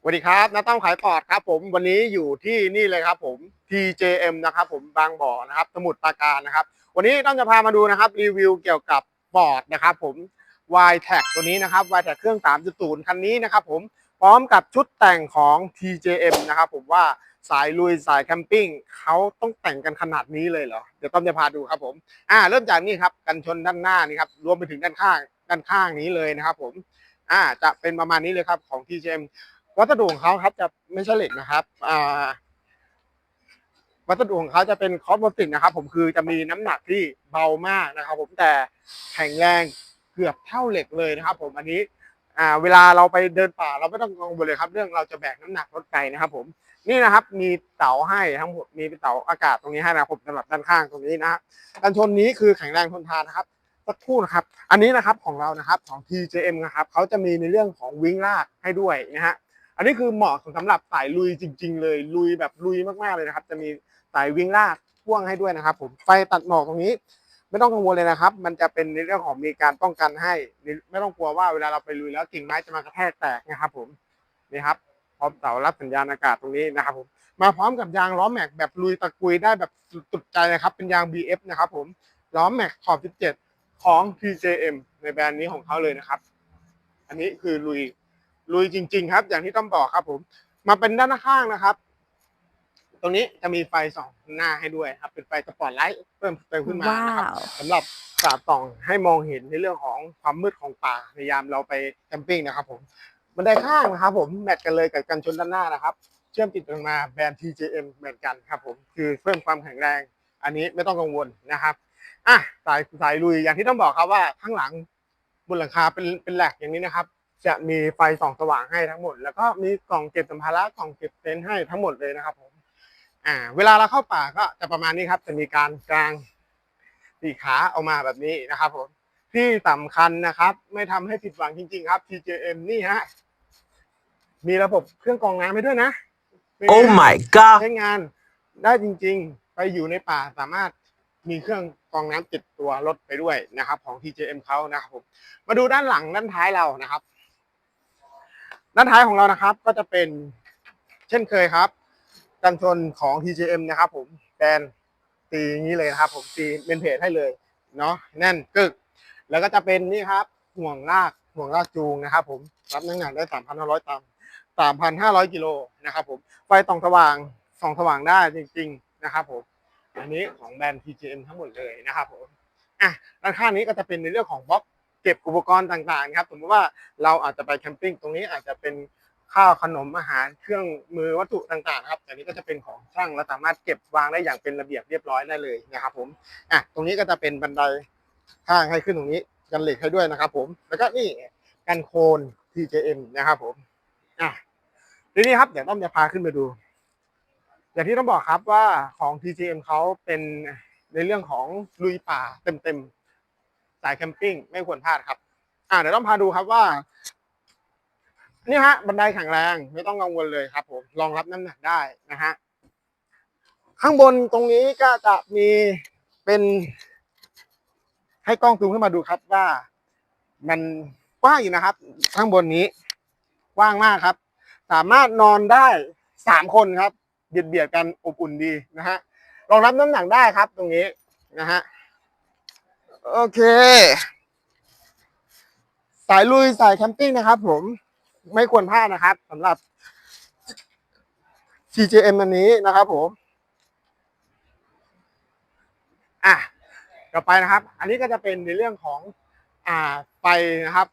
สวัสดีครับน้าต้อมขายปอดครับ ผมวันนี้อยู่ที่นี่เลยครับ ผม TJM นะครับ ผมบางบ่อนะครับ สมุทรปราการนะครับ วันนี้ต้อมจะพามาดูนะครับรีวิวเกี่ยวกับปอดนะครับ ผม y t a g ตัวนี้นะครับ y t a g เครื่อง 3.0 คันนี้นะครับ ผมพร้อมกับชุดแต่งของ TJM นะครับผมว่าสายลุยสายแคมปิ้งเขาต้องแต่งกันขนาดนี้เลยเหรอเดี๋ยวต้อมจะพาดูครับผมอ่าเริ่มจากนี่ครับกันชนด้านหน้านี่ครับรวมไปถึงด้านข้างด้านข้างนี้เลยนะครับ ผมอ่าจะเป็นประมาณนี้เลยครับของ TJM วัสดุของเขาครับจะไม่ใช่เหล็กนะครับอ่าวัสดุของเขาจะเป็นคอสโมติกนะครับ ผมคือจะมีน้ำหนักที่เบามากนะครับ ผมแต่แข็งแรงเกือบเท่าเหล็กเลยนะครับ ผมอันนี้อ่าเวลาเราไปเดินป่าเราไม่ต้องกังวลเลยครับ เรื่องเราจะแบกน้ำหนักรถไกลนะครับ ผมนี่นะครับ มีเสาให้ทั้งหมดมีเป็นเสาอากาศตรงนี้ให้นะครับผมสำหรับด้านข้างตรงนี้นะฮะกันชนนี้คือแข็งแรงทนทานนะครับสักครู่นะครับ อันนี้นะครับของเรานะครับของ TJM นะครับเขาจะมีในเรื่องของวิ่งลากให้ด้วยนะฮะ อันนี้คือเหมาะสำหรับสายลุยจริง ๆ เลย ลุยแบบลุยมากๆเลยนะครับ จะมีสายวิ่งลากพ่วงให้ด้วยนะครับ ผมไฟตัดหมอกตรงนี้ ไม่ต้องกังวลเลยนะครับ มันจะเป็นในเรื่องของมีการป้องกันให้ไม่ต้องกลัวว่าเวลาเราไปลุยแล้วกิ่งไม้จะมากระแทกแตกนะครับ ผมนี่ครับพร้อมเสารับสัญญาณอากาศตรงนี้นะครับผมมาพร้อมกับยางล้อแม็กแบบลุยตะกุยได้แบบสุดใจนะครับ เป็นยาง BF นะครับผมล้อแม็กขอบ 17 ของ TJM ในแบรนด์นี้ของเขาเลยนะครับ อันนี้คือลุย ลุยจริง ๆ ครับ อย่างที่ต้องบอกครับ ผม มาเป็นด้านข้างนะครับ ตรงนี้จะมีไฟส่องหน้าให้ด้วยครับ เป็นไฟสปอตไลท์เพิ่มเติมขึ้นมานะครับว้าว สำหรับสาดส่องให้มองเห็นในเรื่องของความมืดของป่าในยามเราไปแคมปิ้งนะครับ ผมบันไดข้างนะครับ ผมแมทกันเลยกับกันชนด้านหน้านะครับ เชื่อมติดกันมาแบรนด์ TJM เหมือนกันครับ ผมคือเพิ่มความแข็งแรง อันนี้ไม่ต้องกังวลนะครับอะสายสายลุยอย่างที่ต้องบอกครับว่าข้างหลังบนหลังคาเป็นเป็นแหลกอย่างนี้นะครับ จะมีไฟส่องสว่างให้ทั้งหมด แล้วก็มีกล่องเก็บสัมภาระกล่องเก็บเต็นท์ให้ทั้งหมดเลยนะครับผมอ่า เวลาเราเข้าป่าก็จะประมาณนี้ครับ จะมีการกางสี่ขาออกมาแบบนี้นะครับผมที่สำคัญนะครับ ไม่ทำให้ผิดหวังจริง ๆ ครับ TJM นี่ฮะมีระบบเครื่องกรองน้ำให้ด้วยนะเป็นไง Oh my god ใช้งานได้จริง ๆ ไปอยู่ในป่าสามารถมีเครื่องกรองน้ำติดตัวรถไปด้วยนะครับ ของ TJM เขานะครับผมมาดูด้านหลังด้านท้ายเรานะครับ ด้านท้ายของเรานะครับก็จะเป็นเช่นเคยครับ กันชนของ TJM นะครับผมแบนตีอย่างนี้เลยนะครับ ผมตีเป็นเพจให้เลยเนาะแน่นกึก แล้วก็จะเป็นนี่ครับห่วงลากห่วงลากจูงนะครับ ผมรับน้ำหนักได้ 3,500ตัน3,500กิโลนะครับ ผมไฟส่องสว่างส่องสว่างได้จริง ๆนะครับ ผมอันนี้ของแบรนด์ TJM ทั้งหมดเลยนะครับผมอะด้านข้างนี้ก็จะเป็นในเรื่องของบล็อก ก็บอุปกรณ์ต่างๆครับสมมติว่าเราอาจจะไปแคมปิ้งตรงนี้อาจจะเป็นข้าวขนมอาหารเครื่องมือวัตถุต่างๆครับแต่นี้ก็จะเป็นของช่างและสามารถเก็บวางได้อย่างเป็นระเบียบเรียบร้อยได้เลยนะครับผมอะตรงนี้ก็จะเป็นบันไดข้างให้ขึ้นตรงนี้กันเหล็กให้ด้วยนะครับ ผม แล้วก็นี่กันโคน TJM นะครับผมอะทีนี้ครับเดี๋ยวต้องจะพาขึ้นไปดู อย่างที่ต้องบอกครับว่าของ TGM เขาเป็นในเรื่องของลุยป่าเต็มๆ สายแคมปิ้งไม่ควรพลาดครับ อ่าเดี๋ยวต้องพาดูครับว่านี่ฮะบันไดแข็งแรงไม่ต้องกังวลเลยครับผมรองรับน้ำหนักได้นะฮะข้างบนตรงนี้ก็จะมีเป็นให้กล้องซูมขึ้นมาดูครับว่า มันกว้างอยู่นะครับ ข้างบนนี้กว้างมากครับ สามารถนอนได้สามคนครับเบียดเบียดกันอบอุ่นดีนะฮะรองรับน้ำหนักได้ครับ ตรงนี้นะฮะ โอเค สายลุยสายแคมปิ้งนะครับผมไม่ควรพลาดนะครับสำหรับ CJM อันนี้นะครับผม อะต่อไปนะครับ อันนี้ก็จะเป็นในเรื่องของ อ่าไฟนะครับ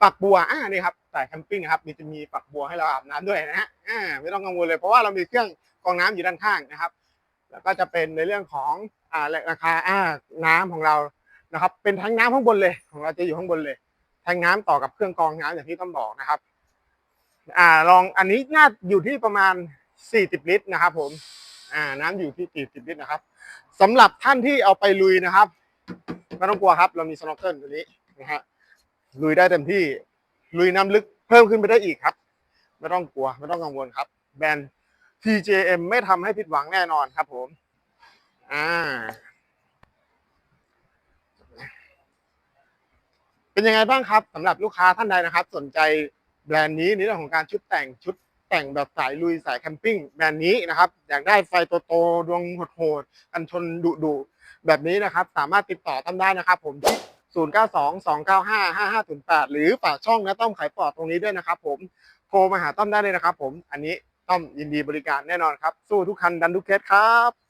ฝักบัวอ่านี่ครับสายแคมปิ้งนะครับ มีจะมีฝักบัวให้เราอาบน้ำด้วยนะฮะอ่าไม่ต้องกังวลเลยเพราะว่าเรามีเครื่องกรองน้ำอยู่ด้านข้างนะครับ แล้วก็จะเป็นในเรื่องของอ่าราคาอ่าน้ำของเรานะครับ เป็นแทงน้ำข้างบนเลย ของเราจะอยู่ข้างบนเลยแทงน้ำต่อกับเครื่องกรองน้ำอย่างที่ต้องบอกนะครับ อ่าลองอันนี้น่าอยู่ที่ประมาณ 40 ลิตรนะครับ ผม อ่า น้ำอยู่ที่ 40 ลิตรนะครับสำหรับท่านที่เอาไปลุยนะครับไม่ต้องกลัวครับ เรามีสโนว์เกิลตัวนี้นะฮะลุยได้เต็มที่ลุยน้ำลึกเพิ่มขึ้นไปได้อีกครับ ไม่ต้องกลัว ไม่ต้องกังวลครับ แบรนด์ TJM ไม่ทำให้ผิดหวังแน่นอนครับผม อ่า เป็นยังไงบ้างครับสำหรับลูกค้าท่านใดนะครับ สนใจแบรนด์นี้ในเรื่องของการชุดแต่งชุดแต่งแบบสายลุยสายแคมปิ้งแบรนด์นี้นะครับ อยากได้ไฟโตๆดวงโหดๆกันชนดุๆแบบนี้นะครับ สามารถติดต่อตั้มได้นะครับ ผมที่0922955508 หรือฝากช่องนะต้อมขายปอดตรงนี้ด้วยนะครับ ผมโทรมาหาต้อมได้เลยนะครับ ผมอันนี้ ต้อมยินดีบริการแน่นอนครับ สู้ทุกคันดันทุกเคสครับ